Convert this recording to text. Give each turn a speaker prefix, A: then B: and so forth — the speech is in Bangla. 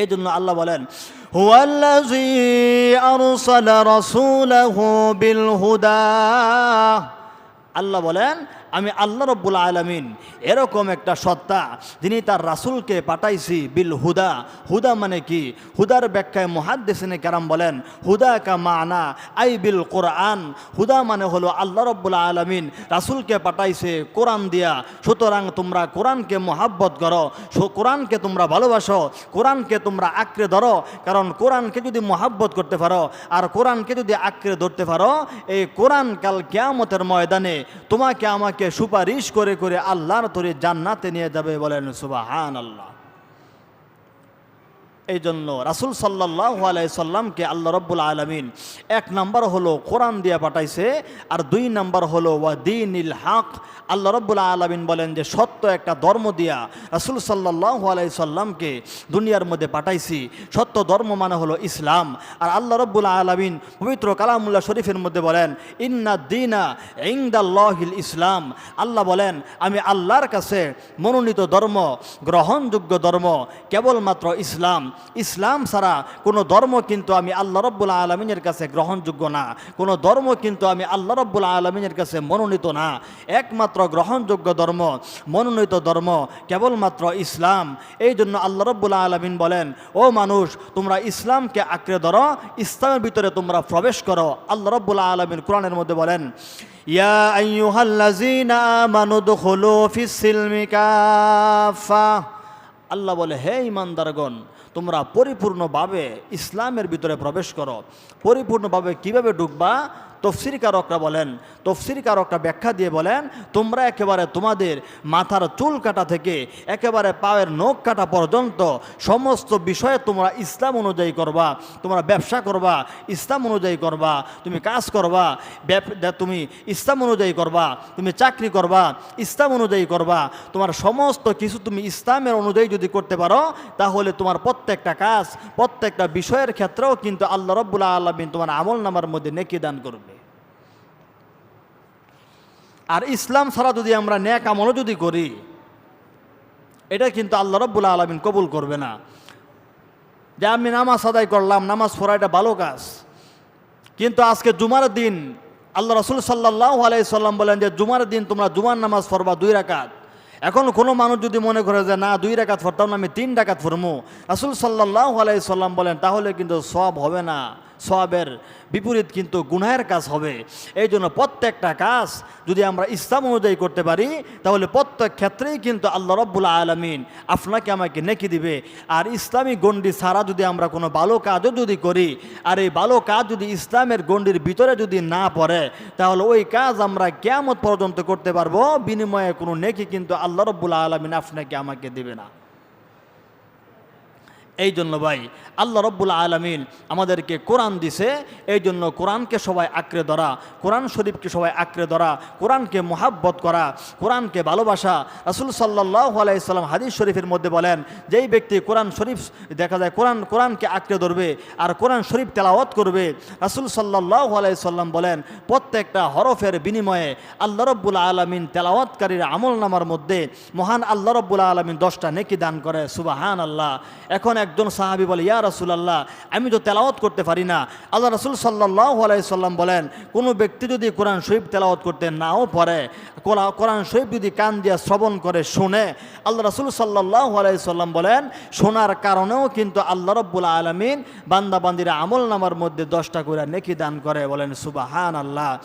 A: এই জন্য আল্লাহ বলেন হুয়াল্লাযী আরসালা রাসূলাহু বিল হুদা। আল্লাহ বলেন আমি আল্লাহ রব্বুল আলমিন এরকম একটা সত্তা যিনি তার রাসূলকে পাঠাইছি বিল হুদা। হুদা মানে কি? হুদার ব্যাখ্যায় মুহাদ্দিসিনে কারাম বলেন, হুদা কা মানা আই বিল কোরআন। হুদা মানে হলো আল্লাহ রব্বুল আলমিন রাসূলকে পাঠাইছে কোরআন দিয়া। সুতরাং তোমরা কোরআনকে মোহাব্বত করো কোরআনকে তোমরা ভালোবাসো, কোরআনকে তোমরা আঁকড়ে ধরো। কারণ কোরআনকে যদি মোহাব্বত করতে পারো আর কোরআনকে যদি আঁকড়ে ধরতে পারো, এই কোরআন কাল কেয়ামতের ময়দানে তোমাকে আমাকে সুপারিশ করে করে আল্লাহর তরে জান্নাতে নিয়ে যাবে বলেন সুবাহান আল্লাহ এই জন্য রাসুল সাল্লাহ আলাই সাল্লামকে আল্লাহ রব্বুল আলমিন এক নাম্বার হলো কোরআন দিয়ে পাঠাইছে আর দুই নাম্বার হলো ওয়াদিনিল হক। আল্লাহ রব্বুল আলমিন বলেন যে সত্য একটা ধর্ম দিয়া রাসুল সাল্লাহ আলাই সাল্লামকে দুনিয়ার মধ্যে পাঠাইছি। সত্য ধর্ম মানে হলো ইসলাম। আর আল্লাহ রব্বুল আলমিন পবিত্র কালামুল্লাহ শরীফের মধ্যে বলেন, ইন্না দিনা ইংদাল্লাহিল ইসলাম। আল্লাহ বলেন, আমি আল্লাহর কাছে মনোনীত ধর্ম, গ্রহণযোগ্য ধর্ম, কেবলমাত্র ইসলাম। ইসলাম ছাড়া কোনো ধর্ম কিন্তু আমি আল্লাহ রব্বুল আলমিনের কাছে গ্রহণযোগ্য না। কোনো ধর্ম কিন্তু আমি আল্লাহ রব্বুল আলমিনের কাছে মনোনীত না। একমাত্র গ্রহণযোগ্য ধর্ম, মনোনীত ধর্ম কেবলমাত্র ইসলাম। এই জন্য আল্লাহ রব্বুল আলমিন বলেন, ও মানুষ, তোমরা ইসলামকে আঁকড়ে ধরো, ইসলামের ভিতরে তোমরা প্রবেশ করো। আল্লাহ রব্বুল আলমিন কোরআনের মধ্যে বলেন, ইয়া আল্লাহ বলে, হে ইমানদারগণ তোমরা পরিপূর্ণভাবে ইসলামের ভিতরে প্রবেশ করো। পরিপূর্ণভাবে কীভাবে ঢুকবা? তফসির কারকরা বলেন, তফসির কারকরা ব্যাখ্যা দিয়ে বলেন, তোমরা একেবারে তোমাদের মাথার চুল কাটা থেকে একেবারে পায়ের নখ কাটা পর্যন্ত সমস্ত বিষয়ে তোমরা ইসলাম অনুযায়ী করবা, তোমরা ব্যবসা করবা, ইসলাম অনুযায়ী করবা, তুমি কাজ করবা তুমি ইসলাম অনুযায়ী করবা, তুমি চাকরি করবা, ইসলাম অনুযায়ী করবা, তোমার সমস্ত কিছু তুমি ইসলামের অনুযায়ী যদি করতে পারো, তাহলে তোমার প্রত্যেকটা কাজ, প্রত্যেকটা বিষয়ের ক্ষেত্রেও কিন্তু আল্লাহ রব্বুল্লাহ আলমিন তোমার আমল নামার মধ্যে নেকি দান করবে। আর ইসলাম ছাড়া যদি আমরা ন্যাক আমলও যদি করি, এটা কিন্তু আল্লাহ রব্বুল্লাহ আলমিন কবুল করবে না। যে আমি নামাজ আদায় করলাম, নামাজ পড়া এটা ভালো কাজ। কিন্তু আজকে জুমার দিন, আল্লাহ রসুল সাল্লাহ আলাইসাল্লাম বলেন যে, জুমার দিন তোমরা জুমার নামাজ পড়বা দুই রাকাত। এখন কোনো মানুষ যদি মনে করে যে, না, দুই রাকাত পড়তাম না, আমি তিন রাকাত পড়ব রাসুল সাল্লাহ আলাইসাল্লাম বলেন, তাহলে কিন্তু সব হবে না। সবের বিপরীত কিন্তু গুনাহের কাজ হবে। এই জন্য প্রত্যেকটা কাজ যদি আমরা ইসলাম অনুযায়ী করতে পারি, তাহলে প্রত্যেক ক্ষেত্রেই কিন্তু আল্লাহ রব্বুল আলমিন আপনাকে আমাকে নেকি দিবে। আর ইসলামী গণ্ডি ছাড়া যদি আমরা কোনো ভালো কাজও যদি করি, আর এই ভালো কাজ যদি ইসলামের গণ্ডির ভিতরে যদি না পড়ে, তাহলে ওই কাজ আমরা কেমন পর্যন্ত করতে পারব, বিনিময়ে কোনো নেকি কিন্তু আল্লাহ রব্বুল আলমিন আপনাকে আমাকে দেবে না। এই জন্য ভাই, আল্লাহ রব্বুল আলমিন আমাদেরকে কোরআন দিছে এই জন্য কোরআনকে সবাই আঁকড়ে ধরা, কোরআন শরীফকে সবাই আঁকড়ে ধরা, কোরআনকে মোহাব্বত করা, কোরআনকে ভালোবাসা। রাসুল সাল্লাহ আলাইসাল্লাম হাদিস শরীফের মধ্যে বলেন, যেই ব্যক্তি কোরআন শরীফ দেখা যায়, কোরআন, কোরআনকে আঁকড়ে ধরবে আর কোরআন শরীফ তেলাওয়াত করবে, রাসুল সাল্লাহ আলাইসাল্লাম বলেন, প্রত্যেকটা হরফের বিনিময়ে আল্লাহ রব্বুল আলমিন তেলাওয়াতকারীর আমল নামার মধ্যে মহান আল্লাহ রব্বুল আলমিন দশটা নেকি দান করে সুবাহান আল্লাহ এখন একজন সাহাবি বলে, ইয়া রাসুল আল্লাহ আমি তো তেলাওয়াত করতে পারি না। আল্লাহ রসুল সাল্লাহ আলাইসাল্লাম বলেন, কোনো ব্যক্তি যদি কোরআন শরীফ তেলাওয়াত করতে নাও পারে কোরআ- কোরআন শরীফ যদি কান দিয়ে শ্রবণ করে শুনে। আল্লাহ রসুল সাল্লাহ আলাইসাল্লাম বলেন, শোনার কারণেও কিন্তু আল্লাহ রব্বুল আলমিন বান্দাবান্দিরা আমল নামার মধ্যে দশটা করে নেকি দান করে। বলেন সুবাহান আল্লাহ